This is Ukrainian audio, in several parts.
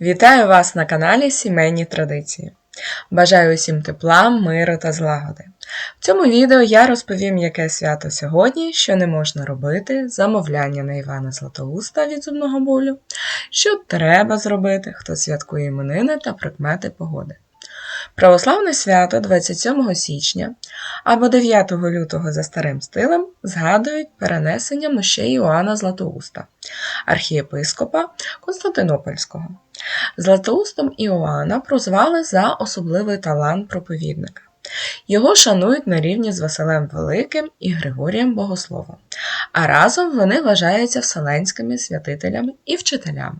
Вітаю вас на каналі Сімейні Традиції. Бажаю усім тепла, миру та злагоди. В цьому відео я розповім, яке свято сьогодні, що не можна робити, замовляння на Івана Златоуста від зубного болю, що треба зробити, хто святкує іменини та прикмети погоди. Православне свято 27 січня або 9 лютого за старим стилем згадують перенесення мощей Іоанна Златоуста, архієпископа Константинопольського. Златоустом Іоанна прозвали за особливий талант проповідника. Його шанують на рівні з Василем Великим і Григорієм Богословом, а разом вони вважаються вселенськими святителями і вчителями.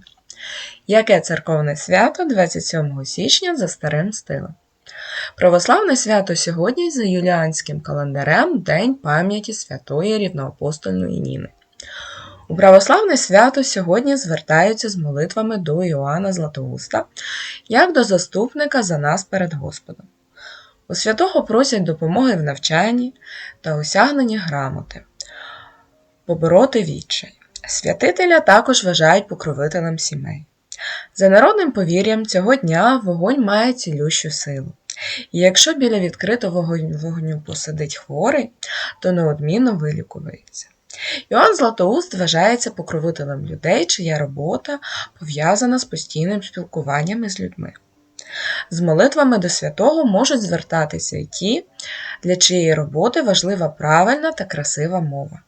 Яке церковне свято 27 січня за старим стилем? Православне свято сьогодні за юліанським календарем День пам'яті святої рівноапостольної Ніни. У православне свято сьогодні звертаються з молитвами до Іоанна Златоуста, як до заступника за нас перед Господом. У святого просять допомоги в навчанні та осягненні грамоти, побороти відчай. Святителя також вважають покровителем сімей. За народним повір'ям, цього дня вогонь має цілющу силу. І якщо біля відкритого вогню посадить хворий, то неодмінно вилікується. Іоанн Златоуст вважається покровителем людей, чия робота пов'язана з постійним спілкуванням із людьми. З молитвами до святого можуть звертатися й ті, для чиєї роботи важлива правильна та красива мова.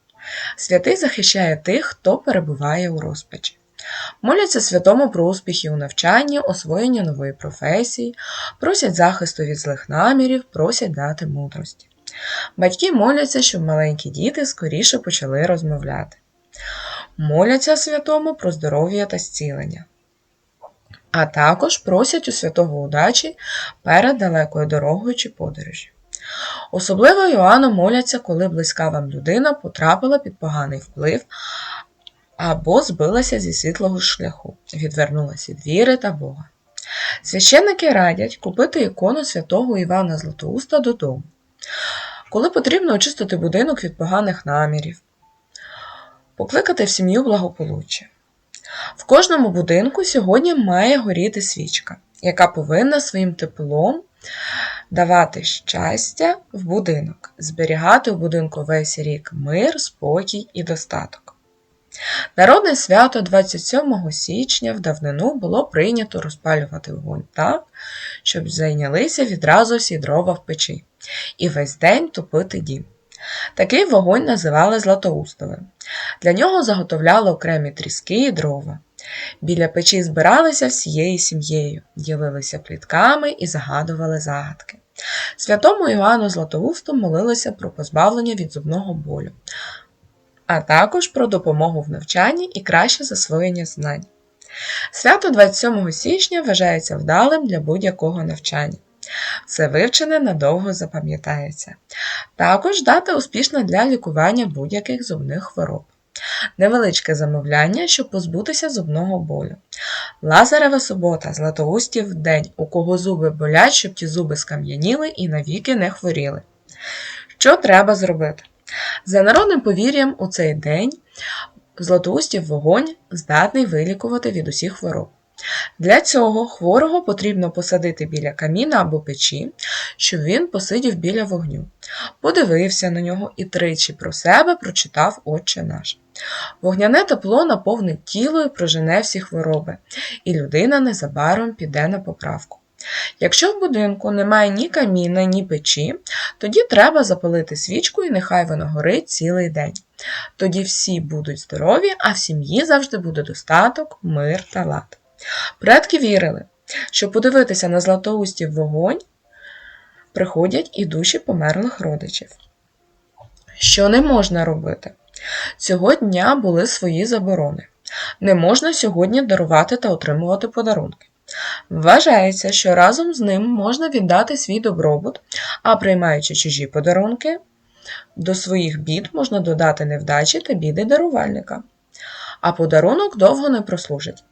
Святий захищає тих, хто перебуває у розпачі. Моляться святому про успіхи у навчанні, освоєння нової професії, просять захисту від злих намірів, просять дати мудрості. Батьки моляться, щоб маленькі діти скоріше почали розмовляти. Моляться святому про здоров'я та зцілення. А також просять у святого удачі перед далекою дорогою чи подорожі. Особливо Йоанну моляться, коли близька вам людина потрапила під поганий вплив або збилася зі світлого шляху, відвернулася від віри та Бога. Священники радять купити ікону святого Івана Златоуста додому. Коли потрібно очистити будинок від поганих намірів, покликати в сім'ю благополуччя. В кожному будинку сьогодні має горіти свічка, яка повинна своїм теплом давати щастя в будинок, зберігати у будинку весь рік мир, спокій і достаток. Народне свято 27 січня в давнину було прийнято розпалювати вогонь так, щоб зайнялися відразу всі дрова в печі, і весь день топити дім. Такий вогонь називали Златоустовим. Для нього заготовляли окремі тріски і дрова. Біля печі збиралися всією сім'єю, ділилися плітками і загадували загадки. Святому Івану Златоусту молилися про позбавлення від зубного болю, а також про допомогу в навчанні і краще засвоєння знань. Свято 27 січня вважається вдалим для будь-якого навчання. Все вивчене надовго запам'ятається. Також дата успішна для лікування будь-яких зубних хвороб. Невеличке замовляння, щоб позбутися зубного болю. Лазарева субота, златоустів день, у кого зуби болять, щоб ті зуби скам'яніли і навіки не хворіли. Що треба зробити? За народним повір'ям, у цей день златоустів вогонь здатний вилікувати від усіх хвороб. Для цього хворого потрібно посадити біля каміна або печі, щоб він посидів біля вогню, подивився на нього і тричі про себе прочитав Отче наш. Вогняне тепло наповнить тіло і прожене всі хвороби, і людина незабаром піде на поправку. Якщо в будинку немає ні каміна, ні печі, тоді треба запалити свічку і нехай воно горить цілий день. Тоді всі будуть здорові, а в сім'ї завжди буде достаток, мир та лад. Предки вірили, що подивитися на златоустів вогонь приходять і душі померлих родичів. Що не можна робити? Цього дня були свої заборони. Не можна сьогодні дарувати та отримувати подарунки. Вважається, що разом з ним можна віддати свій добробут, а приймаючи чужі подарунки, до своїх бід можна додати невдачі та біди дарувальника. А подарунок довго не прослужить.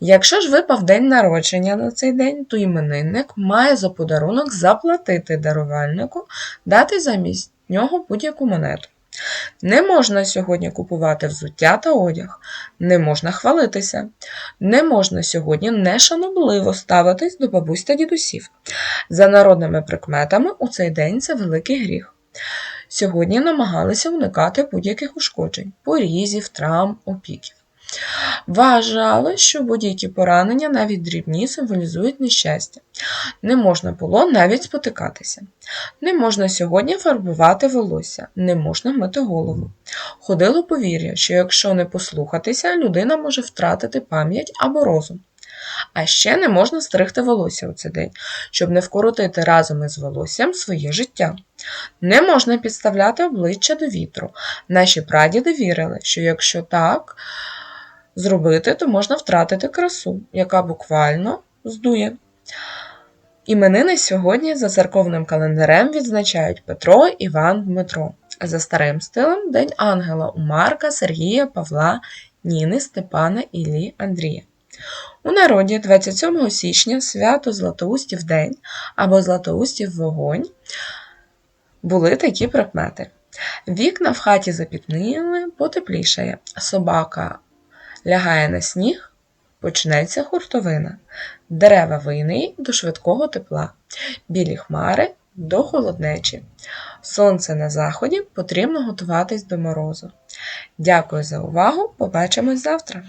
Якщо ж випав день народження на цей день, то іменинник має за подарунок заплатити дарувальнику, дати замість нього будь-яку монету. Не можна сьогодні купувати взуття та одяг, не можна хвалитися, не можна сьогодні нешанобливо ставитись до бабусь та дідусів. За народними прикметами у цей день це великий гріх. Сьогодні намагалися уникати будь-яких ушкоджень, порізів, травм, опіків. Вважали, що будь-які поранення, навіть дрібні, символізують нещастя. Не можна було навіть спотикатися. Не можна сьогодні фарбувати волосся, не можна мити голову. Ходило повір'я, що якщо не послухатися, людина може втратити пам'ять або розум. А ще не можна стригти волосся у цей день, щоб не вкоротити разом із волоссям своє життя. Не можна підставляти обличчя до вітру. Наші прадіди вірили, що якщо так зробити, то можна втратити красу, яка буквально здує. Іменини сьогодні за церковним календарем відзначають Петро, Іван, Дмитро. А за старим стилем День Ангела у Марка, Сергія, Павла, Ніни, Степана, Іллі, Андрія. У народі 27 січня свято Златоустів День або Златоустів Вогонь були такі прикмети. Вікна в хаті запітніли, потеплішає, собака лягає на сніг, почнеться хуртовина, дерева вийний до швидкого тепла, білі хмари до холоднечі. Сонце на заході потрібно готуватись до морозу. Дякую за увагу! Побачимось завтра!